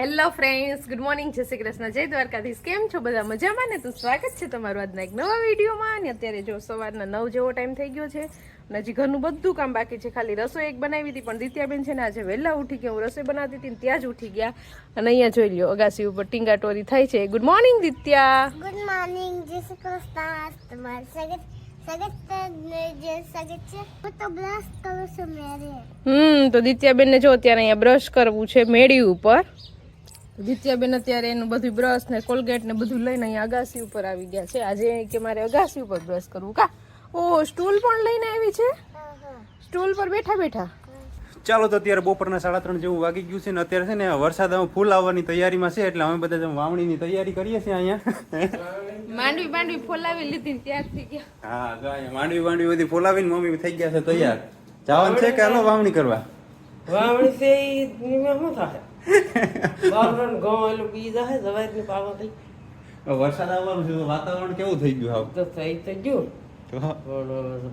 Hello friends good morning જય શ્રી કૃષ્ણ. જય દ્વારકાધીશ. કેમ છો બધા? મજામાં ને? તો સ્વાગત છે તમારું આજના એક નવા વિડીયોમાં. અને અત્યારે જો સવારના નવ જેવો ટાઈમ થઈ ગયો છે અને હજી ઘરનું બધું કામ બાકી છે. ખાલી રસોઈ એક બનાવી હતી પણ દિત્યાબેન છે ને આજે વહેલા ઉઠી ગયા. હું રસોઈ બનાવતી હતી ત્યાં જ ઉઠી ગયા. અને અહીંયા જોઈ લ્યો અગાસી ઉપર ટીંગાટોરી થાય છે. Good morning Ditya. Good morning જય શ્રી કૃષ્ણ. તમારું સ્વાગત સ્વાગત છે જે સ્વાગત છે? હું તો દિત્યાબેન હમ દિત્યાબેનને જો અત્યારે અહીંયા બ્રશ કરવું છે મેળી ઉપર. દિત્યાબેન અત્યારે એનું બધું બ્રશ ને કોલગેટ ને બધું લઈને અહીંયા અગાસી ઉપર આવી ગયા છે. આજે કે મારે અગાસી ઉપર બ્રશ કરવું. કા? ઓ સ્ટૂલ પણ લઈને આવી છે? સ્ટૂલ પર બેઠા બેઠા? ચાલો તો અત્યારે બપોરના સાડા ત્રણ જેવું વાગી ગયું છે ને અત્યારે છે ને વરસાદ ફૂલ આવવાની તૈયારીમાં છે એટલે અમે બધા વાવણીની તૈયારી કરીએ છીએ અહીંયા. માંડવી માંડવી ફોલાવી લીધી ને ત્યારથી ગયા. હા માંડવી માંડવી બધી ફોલાવીને મમ્મી થઈ ગયા છે તૈયાર. જવાનું છે કે હાલો વાવણી કરવા? વાવણી છે નિમે શું થાય. વાવરણ ઘઉં એલું બી જાય જવાય પાવા થઈ વરસાદ આવવાનું છે તો વાતાવરણ કેવું થઈ ગયું હાવ તો થઈ તો ગયું.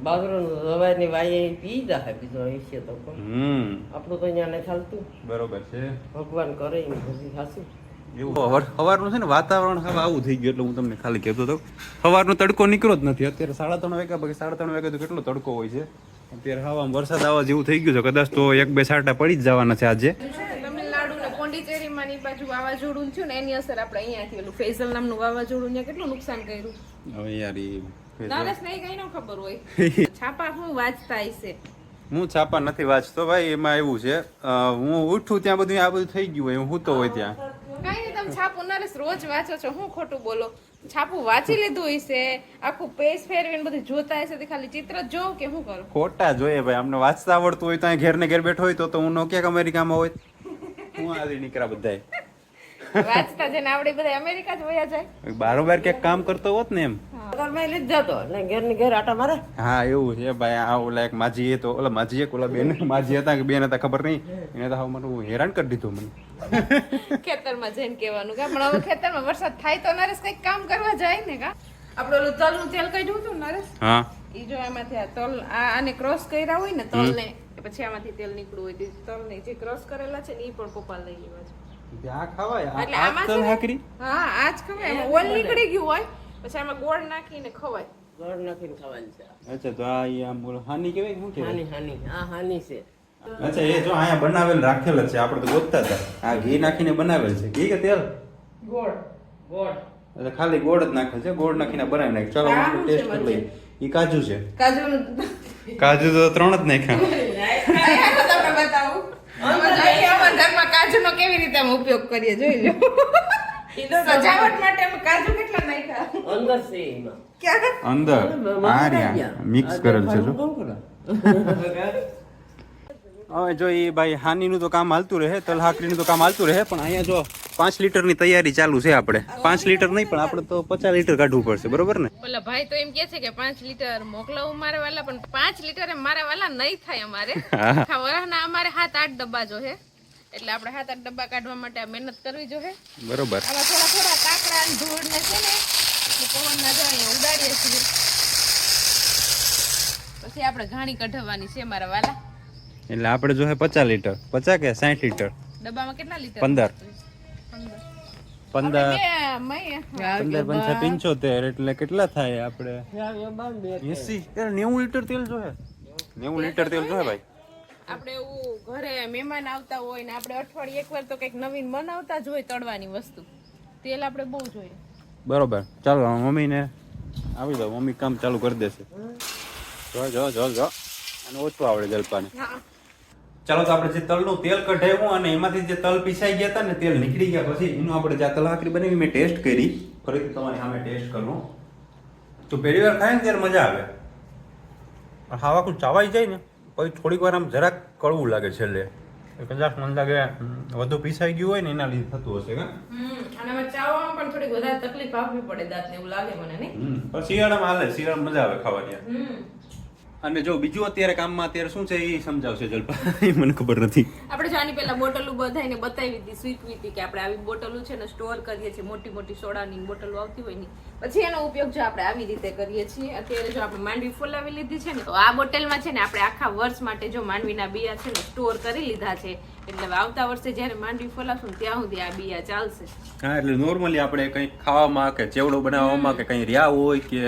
બાજરો વાય પી જાય બીજો તો હમ. આપણું તો અહીંયા નહીં ચાલતું. બરોબર છે. ભગવાન કરે એમ ખાસું સવારનું છે ને વાતાવરણ હવે આવું થઈ ગયું એટલે હું તમને ખાલી કહેતો હતો. સવારનો તડકો નીકળો જ નથી. અત્યારે સાડા ત્રણ વાગ્યા પછી સાડા ત્રણ વાગ્યા તો કેટલો તડકો હોય છે? અત્યારે હવામાં વરસાદ આવવા જેવું થઈ ગયું છે. કદાચ તો એક બે સાટા પડી જ જવાના છે આજે. પોંડિચેરીમાં બાજુ વાવાઝોડું થયું ને એની અસર આપણે અહીંયાથી ઓલું ફેઝલ નામનું વાવાઝોડું ત્યાં કેટલું નુકસાન કર્યું? હવે યાર નરેશ નહીં કઈ ન ખબર હોય. છાપા હું વાંચતા હશે હું છાપા નથી વાંચતો ભાઈ એમાં એવું છે હું ઉઠું ત્યાં બધું આ બધું થઈ ગયું હોય હું તો હોય ત્યાં. કઈ નહીં તમે છાપું નરેશ રોજ વાંચો છો હું ખોટું બોલો? છાપું વાંચી લીધું હશે આખું પેજ ફેરવીને બધું જોતા હશે તો ખાલી ચિત્ર જ જોઉં કે શું કરું? ખોટા જોઈએ ભાઈ અમને વાંચતા આવડતું હોય તો ઘેર ને ઘેર બેઠો હોય તો તો હું નો ક્યાંક અમેરિકામાં હોય. હું આવી નીકળ્યા બધાય. વાંચતા જેને આવડે બધા અમેરિકા જ વયા જાય. બારોબાર ક્યાંક કામ કરતો હોત ને એમ. હા. એવું છે ભાઈ. આ ઓલા એક માજી તો ઓલા માજી એક ઓલા બેન માજી હતા કે બેન હતા ખબર નહીં. એને તો મને હેરાન કરી દીધું મને. ખેતરમાં જઈને કહેવાનું કે પણ હવે ખેતરમાં વરસાદ થાય તો નરેશ કંઈક કામ કરવા જાય ને કા? આપણે ઓલું તલનું તેલ કાઢ્યું હતું નરેશ? હા. ઈ જો એમાંથી આ તલ આને ક્રોસ કર્યા હોય ને તલ ને પછી આમાંથી તેલ નીકળવું હોય તો તલ નહીં જે ક્રોસ કરેલા છે ને ઈ પણ પપ્પા લઈ લેવા છે. આ ખવાય એટલે આમાં તલ હાકરી? હા આજ ખવાય એમાં ઓલ નીકળી ગયું હોય પછી આમાં ગોળ નાખીને ખવાય. ગોળ નાખીને ખવાય છે. અચ્છા તો આ આમ બોલો હાની કેવાય કે શું કહેવાય? હાની હાની આ હાની છે. અચ્છા એ જો અહીંયા બનાવેલ રાખેલ છે આપણે તો ગોતતા હતા. આ ઘી નાખીને બનાવેલ છે. ઘી કે તેલ? ગોળ ગોળ. એટલે ખાલી ગોળ જ નાખેલ છે ગોળ નાખીને બનાવી નાખે. ચાલો ટેસ્ટ કરી લઈએ. એ કાજુ છે. કાજુનું કાજુ તો ત્રણ જ નાખ્યા. જોઈએ અમારા કેવી રીતે ઉપયોગ કરીએ જોઈ લો સજાવટ માટે અમે કાજુ અંદર છે ક્યાં અંદર મિક્સ હવે જો ભાઈ હાનીનું તો કામ હાલતું રહે તલહાકરીનું કામ હાલતું રહે જો પાંચ લીટરની તૈયારી ચાલુ છે આપણે. પાંચ લીટર નહીં, પણ આપણે તો પચાસ લીટર કાઢવું પડશે, બરોબર ને? ઓલા ભાઈ તો એમ કે છે કે પાંચ લીટર મોકલાવું મારા વાલા પણ પાંચ લીટર મારા વાલા નહીં થાય અમારે. વરાહના અમારે સાત આઠ ડબ્બા જો હે. એટલે આપણે સાત આઠ ડબ્બા કાઢવા માટે આ મહેનત કરવી જો હે. બરોબર. આમાં થોડા થોડા કાકડા અને ધૂળ ને છે ને પવન ના જાય ઉડાડીએ છીએ. પછી આપણે ઘાણી કઢાવવાની છે મારા વાલા. એટલે આપણે જો હે પચાસ લીટર. પચાસ કે સાઠ લીટર? ડબ્બામાં કેટલા લીટર? પંદર. પંદર. પંદર પંદર પંચા પંચોતેર એટલે કેટલા થાય આપણે એસી. નેવું લીટર તેલ જોઈએ નેવું લીટર તેલ જોહે ભાઈ? આપણે એવું ઘરે મહેમાન આવતા હોય ને આપણે અઠવાડિયે એકવાર તો કંઈક નવીન બનાવતા જ હોય તળવાની વસ્તુ. તેલ આપણે બહુ જોઈએ. બરોબર. ચાલો મમ્મીને આવી જાવ મમ્મી કામ ચાલુ કરી દેશે. જો જો જો જો. અને ઓછું આવડે જલપાને. હા. ચાલો તો આપણે જે તલનું તેલ કઢાવ્યું અને એમાંથી જે તલ પીસાઈ ગયા હતા ને તેલ નીકળી ગયા પછી એનું આપણે જે તલાકરી તલ બનાવી મેં ટેસ્ટ કરી. ફરીથી તમારી સામે ટેસ્ટ કરું. તો પહેલી વાર ખાય ને ત્યારે મજા આવે. પણ ખાવા ચાવાઈ જાય ને પછી થોડીક વાર આમ જરાક કડવું લાગે છેલ્લે. કદાચ મને લાગે વધુ પીસાઈ ગયું હોય ને એના લીધે થતું હશે કા? અને ચાવવામાં પણ થોડીક વધારે તકલીફ આપવી પડે દાંતને એવું લાગે મને નહીં? પણ શિયાળામાં હાલે શિયાળામાં મજા આવે ખાવાની. અને જો બીજું અત્યારે કામમાં અત્યારે શું છે એ સમજાવશે જલપા. એ મને ખબર નથી. આપણે જો આની પહેલા બોટલો બધાને બતાવી હતી શીખવી હતી કે આપણે આવી બોટલો છે ને સ્ટોર કરીએ છીએ, મોટી મોટી સોડાની બોટલો આવતી હોયની. પછી એનો ઉપયોગ જો આપણે આવી રીતે કરીએ છીએ, અત્યારે જો આપણે માંડવી ફોલાવી લીધી છે ને, તો આ બોટલમાં છે ને આપણે આખા વર્ષ માટે જો માંડવીના બિયા છે ને સ્ટોર કરી લીધા છે. એટલે આવતા વર્ષે જ્યારે માંડવી ફોલાશું ત્યાં સુધી આ બિયા ચાલશે. હા એટલે નોર્મલી આપણે કંઈ ખાવામાં કે ચેવડો બનાવવામાં કે કંઈ રહ્યા હોય કે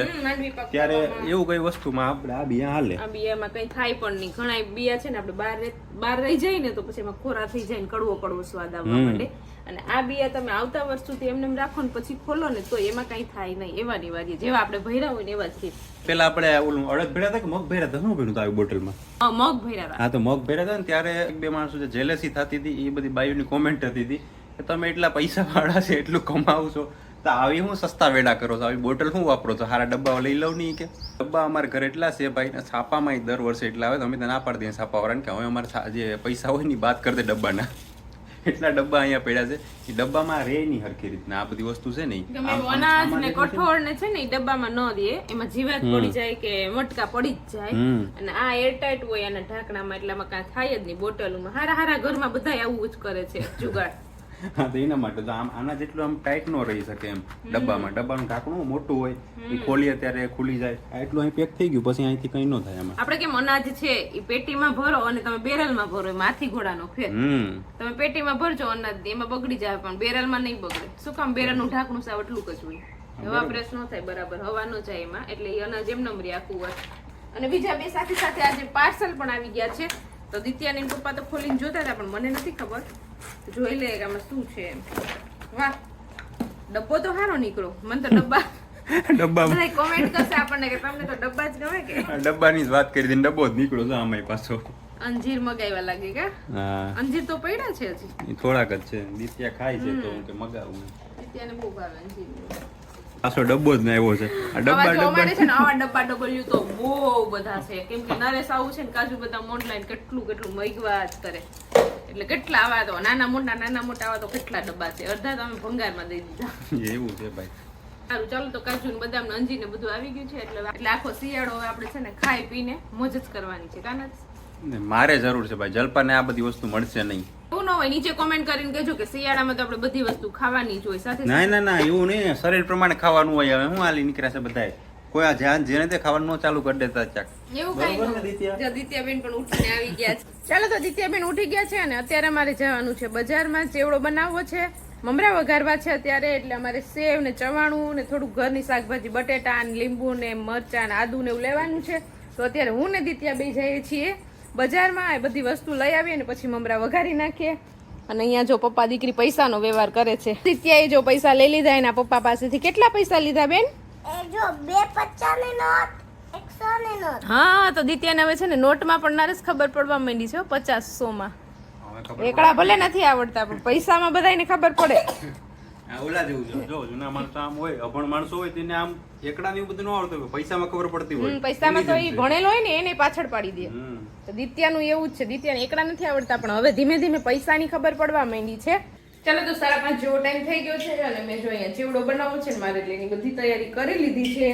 ત્યારે એવું કઈ વસ્તુમાં આપણે આ બિયા હાલે. આ બિયામાં કઈ થાય પણ નહીં. ઘણા બિયા છે ને આપણે બહાર બહાર રહી જાય ને તો પછી એમાં ખોરા થઈ જાય ને કડવો કડવો સ્વાદ આવવા માંડે. અને આ બિયા તમે આવતા વર્ષ સુધી એમને એમ રાખો ને પછી ખોલો ને તો એમાં કઈ થાય નહીં એવા ની વારી જેવા આપણે ભર્યા હોય ને એવા જ રહે. પેલા આપણે ઓલું અડદ ભર્યા હતા કે મગ ભર્યા હતા? શું ભર્યું હતું આવી બોટલમાં? હા, મગ ભર્યા હા તો મગ ભર્યા હતા ને ત્યારે એક બે માણસો જે જેલેસી થતી હતી એ બધી બાયુની કોમેન્ટ થતી હતી કે તમે એટલા પૈસા વાળા છે એટલું કમાવ છો. તો આવી હું સસ્તા વેડા કરો છો? આવી બોટલ શું વાપરો છો? સારા ડબ્બા લઈ લઉં નહીં કે. ડબ્બા અમારા ઘરે એટલા છે ભાઈ ને છાપામાં દર વર્ષે એટલા આવે તો અમે ના પાડી દઈએ છાપા વાળાને કે હવે અમારે જે પૈસા હોયની વાત કરી દે ડબ્બાના. એટલા ડબ્બા અહીંયા પડ્યા છે એ ડબ્બામાં રે નહીં હરખી રીતના. આ બધી વસ્તુ છે ને અનાજ ને કઠોળ ને છે ને એ ડબ્બામાં ન દે. એમાં જીવાત પડી જાય કે મટકા પડી જ જાય. અને આ એરટાઈટ હોય અને ઢાંકણામાં એટલામાં કાંઈ થાય જ નહીં. બોટલમાં હારા હારા ઘરમાં બધા આવું જ કરે છે જુગાડ. હા તો એના માટે તો આમ આના જેટલું આમ ટાઈટ નો રહી શકે એમ. ડબ્બામાં. ડબ્બાનું ઢાંકણું મોટું હોય એ ખોલીએ ત્યારે ખુલી જાય. એટલું અહીં પેક થઈ ગયું પછી અહીંથી કઈ ન થાય એમાં આપણે કેમ અનાજ છે એ પેટીમાં ભરો અને તમે બેરલમાં ભરો માથી ઘોડાનો ફેર. તમે પેટીમાં ભરજો અનાજ એમાં બગડી જાય પણ બેરલમાં નહીં બગડે. શું કામ બેરલનું ઢાંકણું સાવ એટલું જ હોય? હવા પ્રેસ ન થાય બરાબર. હવા ન જાય એમાં એટલે એ અનાજ એમ નમરી આખું હોય અને બીજા બે સાથે સાથે આજે પાર્સલ પણ આવી ગયા છે. તો દિત્યાની પપ્પા તો ખોલીને જોતા હતા પણ મને નથી ખબર. જોઈ લે કે આમાં શું છે એમ. વાહ ડબ્બો તો સારો નીકળો મને તો ડબ્બા ડબ્બામાં કોમેન્ટ કરશે આપણને કે તમને તો ડબ્બા જ ગમે કે? ડબ્બાની જ વાત કરી હતી ડબ્બો જ નીકળ્યો છે પાછો. અંજીર મગાવ્યા લાગે કે? હા. અંજીર તો પડ્યા છે હજી. થોડાક જ છે. દિત્યા ખાય છે તો હું કે મગાવું દિત્યાને બહુ ભાવે અંજીર. પાછો ડબ્બો જ આવ્યો છે. આ ડબ્બા ડબ્બા છે ને આવા ડબ્બા ડબલ્યુ તો બહુ બધા છે. કેમ કે નરેશ આવું છે ને કાજુ બદામ ઓનલાઈન કેટલું કેટલું મગવા જ કરે. એટલે કેટલા આવા તો નાના મોટા નાના મોટા આવા તો કેટલા ડબ્બા છે. અડધા તો અમે ભંગારમાં દઈ દીધા. એવું છે ભાઈ. સારું ચાલો તો કાજુ ને બદામ ને અંજીર ને બધું આવી ગયું છે. એટલે એટલે આખો શિયાળો હવે આપણે છે ને ખાઈ પીને મોજ જ કરવાની છે. કાના મારે જરૂર છે ભાઈ. જલપાને આ બધી વસ્તુ મળશે નહીં. એવું ન હોય નીચે કોમેન્ટ કરીને કહેજો કે શિયાળામાં તો આપણે બધી વસ્તુ ખાવાની જ હોય. સાથે ના ના ના એવું નહીં. શરીર પ્રમાણે ખાવાનું હોય. હવે હું હાલી નીકળ્યા છે બધાય. કોઈ આ જ્યાં જેને તે ખાવાનું ન ચાલુ કરી દેતા ચાક એવું કઈ દિત્યા? જો દિત્યાબેન પણ ઉઠીને આવી ગયા છે. ચાલો તો દિત્યાબેન ઉઠી ગયા છે અને અત્યારે અમારે જવાનું છે બજારમાં. ચેવડો બનાવવો છે? મમરા વઘારવા છે અત્યારે એટલે અમારે સેવ ને ચવાણું ને થોડું ઘરની શાકભાજી બટેટા ને લીંબુ ને મરચા ને આદુ ને એવું લેવાનું છે. તો અત્યારે હું ને દિત્યા બે જઈએ છીએ. બજારમાં એ બધી વસ્તુ લઈ આવીએ ને પછી મમરા વઘારી નાખીએ. અને અહીંયા જો પપ્પા દીકરી પૈસાનો વ્યવહાર કરે છે. દિત્યાએ જો પૈસા લઈ લીધા એના પપ્પા પાસેથી કેટલા પૈસા લીધા બેન? જો બે પચાસની નોટ એકસો ની નોટ. હા તો દિત્યાને હવે છે ને નોટમાં પણ નરેશ ખબર પડવા માંડી છે પચાસ સો માં એકડા ભલે નથી આવડતા પણ પૈસામાં બધાને ખબર પડે. ઓલા જેવું છે. જો જૂના માણસો આમ હોય અભણ માણસો હોય તેને આમ એકડા ને એવું બધું ન આવડતું હોય પૈસામાં ખબર પડતી હોય. પૈસામાં તો એ ભણેલો હોય ને એને પાછળ પાડી દે. તો દિત્યાનું એવું જ છે દિત્યાને એકડા નથી આવડતા પણ હવે ધીમે ધીમે પૈસાની ખબર પડવા માંડી છે. ચાલો તો સાડા પાંચ જેવો ટાઈમ થઈ ગયો છે અને મેં જો અહીંયા ચીવડો બનાવવો છે ને મારે એટલે એની બધી તૈયારી કરી લીધી છે.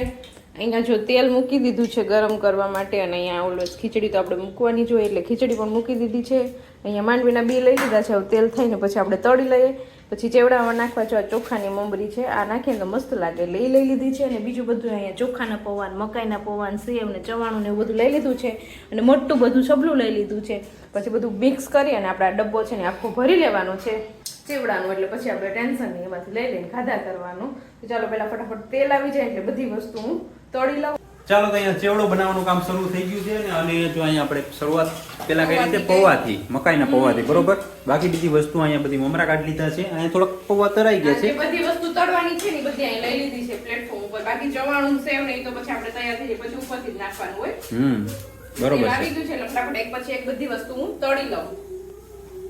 અહીંયા જો તેલ મૂકી દીધું છે ગરમ કરવા માટે અને અહીંયા ઓલો ખીચડી તો આપણે મૂકવાની જોઈએ એટલે ખીચડી પણ મૂકી દીધી છે. અહીંયા માંડવીના બી લઈ લીધા છે હવે તેલ થઈને પછી આપણે તળી લઈએ. પછી ચેવડામાં નાખવા જો ચોખાની મમરી છે, આ નાખીને તો મસ્ત લાગે. એ લઈ લીધી છે અને બીજું બધું અહીંયા ચોખાના પૌવાન, મકાઈના પૌવાન, સેવ ને ચવાણું ને એવું બધું લઈ લીધું છે અને મોટું બધું સબલું લઈ લીધું છે. પછી બધું મિક્સ કરી અને આપણે ડબ્બો છે ને આખો ભરી લેવાનો છે. ચેવડાનું એટલે પછી આપણે ટેન્શન નહીં, એમાંથી લઈ લઈને ખાધા કરવાનું. ચાલો પહેલાં ફટાફટ તેલ આવી જાય એટલે બધી વસ્તુ હું તળી લઉં. ચાલો તો અહીંયા ચેવડો બનાવવાનું કામ શરૂ થઈ ગયું છે અને જો અહીંયા આપણે શરૂઆત પેલા કઈ રીતે પૌવાથી મકાઈના પૌવાથી બરોબર? બાકી બીજી વસ્તુ અહીંયા બધી મમરા કાઢી લીધા છે. અહીંયા થોડાક પૌવા તરાઈ ગયા છે. બધી વસ્તુ તળવાની છે ને બધી અહીં લઈ લીધી છે પ્લેટફોર્મ ઉપર. બાકી ચવાણું સેવ ને એ તો પછી આપણે તૈયાર થઈ પછી ઉપરથી જ નાખવાનું હોય. હમ બરોબર છે. આવી ગયું છે એટલે ફટાફટ એક પછી એક બધી વસ્તુ હું તળી લઉં.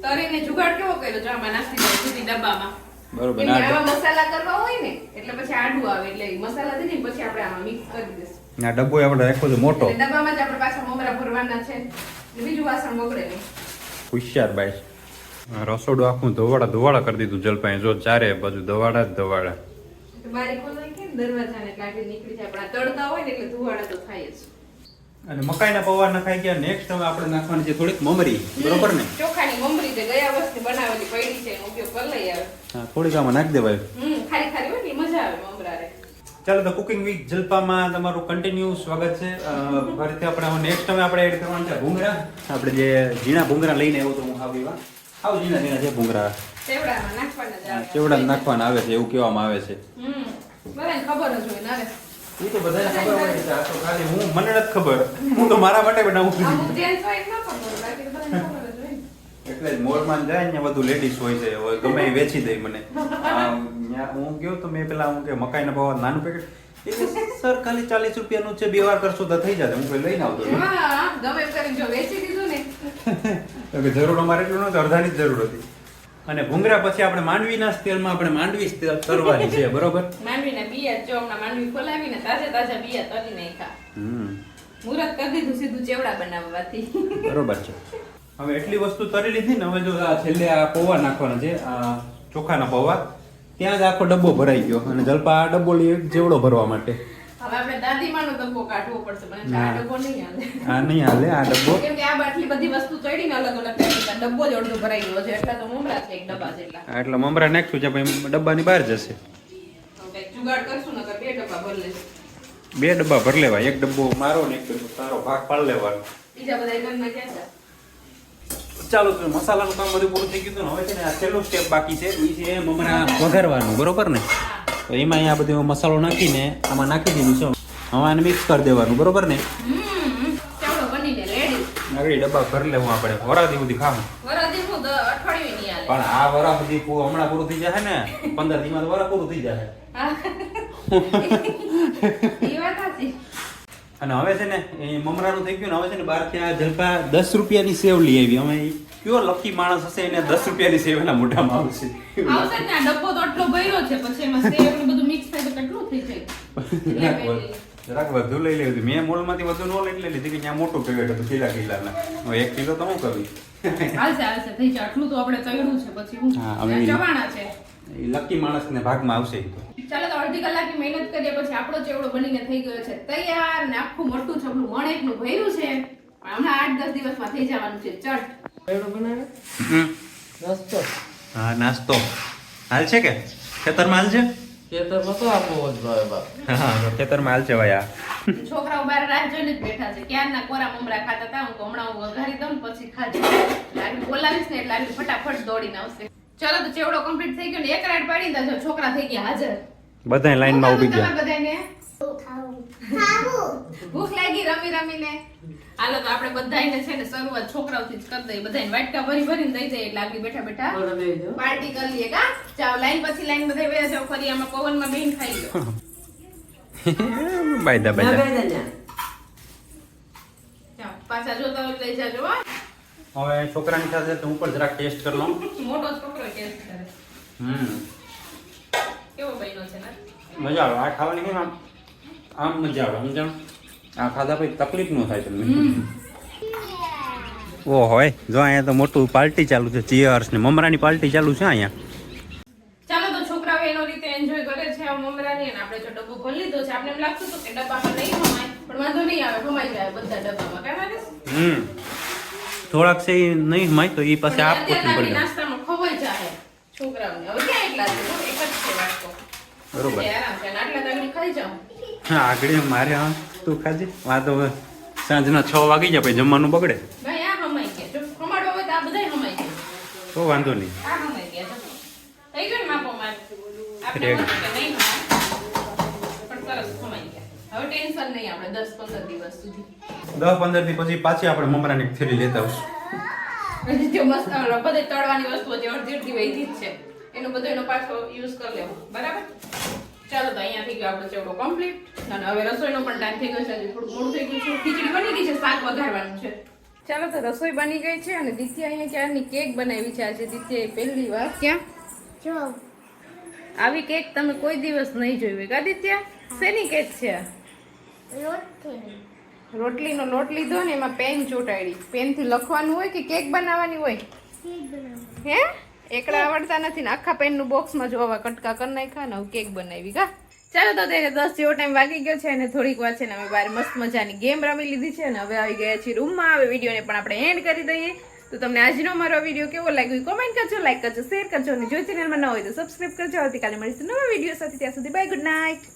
તળીને જુગાડ કેવો કર્યો? જો આમાં નાખી દઉં સુધી ડબ્બામાં. બરોબર ના મસાલા કરવા હોય ને એટલે પછી આડું આવે એટલે મસાલા થઈ પછી આપણે આમાં મિક્સ કરી દેશું ના ડબ્બો આપણે રાખ્યો છે મોટો. ડબ્બામાં જ આપણે પાછા મમરા ભરવાના છે. બીજું વાસણ બગડે નહીં. હોશિયાર બાઈ રસોડું આખું ધોવાડા ધોવાડા કરી દીધું જલપાઈ. જો ચારે બાજુ ધોવાડા જ ધોવાડા. બારી ખોલાઈ કે દરવાજાને કાઢી નીકળી જાય. પણ તડતા હોય ને એટલે ધોવાડા તો થાય જ. અને મકાઈના પૌવા નખાઈ ગયા. નેક્સ્ટ હવે આપણે નાખવાની છે થોડીક મમરી. બરોબર ને? ચોખાની મમરી જે ગયા વર્ષની બનાવેલી પડી છે એનો ઉપયોગ કરી લઈએ હા થોડીક આમાં નાખી દેવાય. હમ ખાલી ખાલી હોય ને મજા આવે મમરા રે ચાલો તો કુકિંગ વિથ જલપામાં તમારું કન્ટિન્યુ સ્વાગત છે. ફરીથી આપણે નેક્સ્ટ હવે આપણે એડ કરવાનું છે ભૂંગળા. આપણે જે ઝીણા ભૂંગરા લઈને આવ્યો તો હું ખાવીવા આવ ઝીણા ઝીણા છે ભૂંગરા ચેવડામાં નાખવાના ચેવડા નાખવાના આવે છે એવું કહેવામાં આવે છે. હમ બરાબર ખબર જ હોય નારે એ તો બધાને ખબર હોય છે આ તો ખાલી હું મને નથી ખબર. હું તો મારા માટે બનાવું છું. એટલે જ મોલમાં જાય ને બધું લેડીઝ હોય છે હવે ગમે એ વેચી દે મને. હું ગયો તો મેં પેલા હું કે મકાઈના ભાવ નાનું પેકેટ સર ખાલી ચાલીસ રૂપિયાનું છે બે વાર કરશો તો થઈ જાય હું કઈ લઈને આવતો. ગમે એમ કરીને જો વેચી દીધું ને. જરૂર અમારે એટલું નહોતું અડધાની જ જરૂર હતી. અને ભૂંગરા પછી આપણે માંડવીના તેલમાં આપણે માંડવી તેલ તરવાની છે બરોબર? માંડવીના બિયા જો હમણાં માંડવી ખોલાવીને તાજા તાજા બિયા તરી નાખ્યા. હમ. મુરત કરી દીધું સીધું ચેવડા બનાવવાથી. બરોબર છે. હવે એટલી વસ્તુ તરી લીધી ને હવે જો આ છેલ્લે આ પૌવા નાખવાના છે આ ચોખાના પૌવા ત્યાં જ આખો ડબ્બો ભરાઈ ગયો અને જલપા આ ડબ્બો લઈ જેવડો ભરવા માટે. હવે આપણે દાદીમાનો ડબ્બો કાઢવો પડશે મને આ ડબ્બો નહીં હાલે. આ નહીં હાલે આ ડબ્બો? કેમ કે આ બાટલી બધી વસ્તુ ચડીને અલગ અલગ રાખી ડબ્બો જ અડધો ભરાઈ ગયો છે એટલા તો મમરા છે એક ડબ્બા જેટલા. આ એટલે મમરા નાખશું છે પછી ડબ્બાની બહાર જશે. જુગાડ કરશું નકર બે ડબ્બા ભરી લઈશું. બે ડબ્બા ભર લેવા એક ડબ્બો મારો ને એક ડબ્બો તારો ભાગ પાડ લેવાનો. બીજા બધા ઘરના ક્યાં છે? ચાલો તો મસાલાનું કામ બધું પૂરું થઈ ગયું ને હવે છે ને આ છેલ્લું સ્ટેપ બાકી છે એ છે મમરા વઘારવાનું બરોબર ને? તો એમાં અહીંયા બધો મસાલો નાખીને આમાં નાખી દીધું છે. હવે આને મિક્સ કરી દેવાનું બરોબર ને? હમ ચાવડો બનીને રેડી આગળ ડબ્બા ભરી લેવું આપણે. વરાથી સુધી ખાવું. વરદી હું દ- અઠવાડિયું નહીં હાલે. પણ આ વરા સુધી હમણાં પૂરું થઈ જશે ને પંદર દીમાં તો વરા પૂરું થઈ જશે અને હવે છે ને એ મમરાનું થઈ ગયું ને હવે છે ને બહારથી આ જલપા દસ રૂપિયાની સેવ લઈ આવી. અમે કયો લકી માણસ હશે એને દસ રૂપિયાની સેવ એના મોઢામાં આવશે. આવશે ને આ ડબ્બો તો આટલો ભર્યો છે પછી એમાં સેવ ને બધું મિક્સ થાય તો કેટલું થઈ જાય? જરાક વધુ લઈ લેવું. મેં મોલમાંથી વધુ નો લઈ લીધી કે ત્યાં મોટું પેકેટ હતું કિલા કિલાના હવે એક કિલો તો હું કરવી હાલશે હાલશે થઈ જાય. આટલું તો આપણે ચડ્યું છે પછી હું? હા, ચવાણા છે. એ લકી માણસને ભાગમાં આવશે તો. ચાલો તો અડધી કલાકની મહેનત કરીએ પછી આપણો ચેવડો બનીને થઈ ગયો છે. તૈયાર ને આખું મોટું છબલું મણેકનું ભર્યું છે. હમણાં આઠ દસ દિવસમાં થઈ જવાનું છે. ચટ નાસ્તો. હા નાસ્તો. હાલ છે કે? ખેતરમાં હાલ છે? ખેતરમાં તો આપવો જ ભાવે બાપ. હા ખેતરમાં હાલ છે ભાઈ આ. છોકરાઓ બાર રાહ જોઈને જ બેઠા છે. ક્યારના કોરા મમરા ખાતા હતા? હું હમણાં હું વઘારી દઉં ને પછી ખાજે. લાગી બોલાવીશ ને એટલે લાગી ફટાફટ દોડીને આવશે. ચલો તો ચેવડો કમ્પ્લીટ થઈ ગયો ને એક રાઈડ પાડીને દેજો છોકરા થઈ ગયા હાજર. બધા લાઈનમાં ઊભી ગયા. બધાને ભૂખ લાગી રમી રમીને. હાલો તો આપણે બધાયને છે ને શરૂઆત છોકરાઓથી જ કરી દઈએ. બધાને વાટકા ભરી ભરીને દઈ દઈએ એટલે આગળ બેઠા બેઠા. પાર્ટી કરી લઈએ. કા? ચાલો લાઈન પછી લાઈન બધા વયા જાવ ફરી આમાં પવનમાં બેન ખાઈ લો. બાયદા બાયદા. પાછા જોતા હોય લઈ જાજો હો. હવે છોકરાની સાથે તો હું પણ જરાક ટેસ્ટ કરી લઉં. મોટો છોકરો ટેસ્ટ કરે. હમ. કેવો બન્યો છે ને? મજા આવે. આ ખાવાની કેમ આમ? આમ મજા આવે સમજાણ? આ ખાધા પછી તકલીફ ન થાય તમને. ઓ હોય જો અહીંયા તો મોટું પાર્ટી ચાલુ છે ચીયર્સ ને મમરાની પાર્ટી ચાલુ છે અહીંયા. ચાલો તો છોકરાઓ એનો રીતે એન્જોય કરે છે આ મમરાની અને આપણે જો ડબ્બો ખોલી લીધો છે આપણે એમ લાગતું હતું કે ડબ્બામાં નહીં હમાય પણ વાંધો નહીં આવે હમાઈ જાય બધા ડબ્બામાં કાંઈ વાંધો હમ. થોડાક છે નહીં માય તો એ પાસે આપ અત્યારે કોથળી નાસ્તામાં ખવાઈ જાય છોકરાઓને. હવે ક્યાં એટલા છે? એક જ છે વાટકો. બરોબર. આરામ છે આટલા દાગડી ખાઈ જાઓ. હા આગળ મારે હા. તું ખાજે આ તો સાંજના છ વાગી જાય પછી જમવાનું બગડે. તો વાંધો નહીં. દસ પંદર દી પછી પાછી આપણે મમરાની થેલી લેતા આવશું. જે મસ્ત બધે તળવાની વસ્તુઓ જે અડધી અડધી વૈધી જ છે. એનો બધો એનો પાછો યુઝ કરી લેવો. બરાબર? ચાલો તો અહીંયા થઈ ગયો આપણો ચેવડો કમ્પ્લીટ અને હવે રસોઈનો પણ ટાઈમ થઈ ગયો છે આજે થોડું મોડું થઈ ગયું છે. ખીચડી બની ગઈ છે શાક વઘારવાનું છે. ચાલો તો રસોઈ બની ગઈ છે અને દિત્યા અહીંયા ક્યારની કેક બનાવી છે આજે. દિત્યાએ પહેલી વાર. ક્યાં? જો. આવી કેક તમે કોઈ દિવસ નહીં જોઈ હોય. કાદિત્યા શેની કેક છે? રોટલીનો. લોટ લીધો ને એમાં પેન ચોંટાડી. પેનથી લખવાનું હોય કે કેક બનાવવાની હોય? હે? એકલા આવડતા નથી ને આખા પેનનું બોક્સમાં જો આવા કટકા કરી નાખ્યા ને કેક બનાવી, કા? ચાલો તો તેને દસ જેવો ટાઈમ વાગી ગયો છે અને થોડીક વાર છે ને અમે બહાર મસ્ત મજાની ગેમ રમી લીધી છે અને હવે આવી ગયા છીએ રૂમમાં હવે વિડીયોને પણ આપણે એન્ડ કરી દઈએ. તો તમને આજનો મારો વીડિયો કેવો લાગ્યો કોમેન્ટ કરજો લાઈક કરજો શેર કરજો અને જો ચેનલમાં ન હોય તો સબસ્ક્રાઈબ કરજો. આવતીકાલે મળીશું નવા વીડિયો સાથે. ત્યાં સુધી બાય ગુડ નાઇટ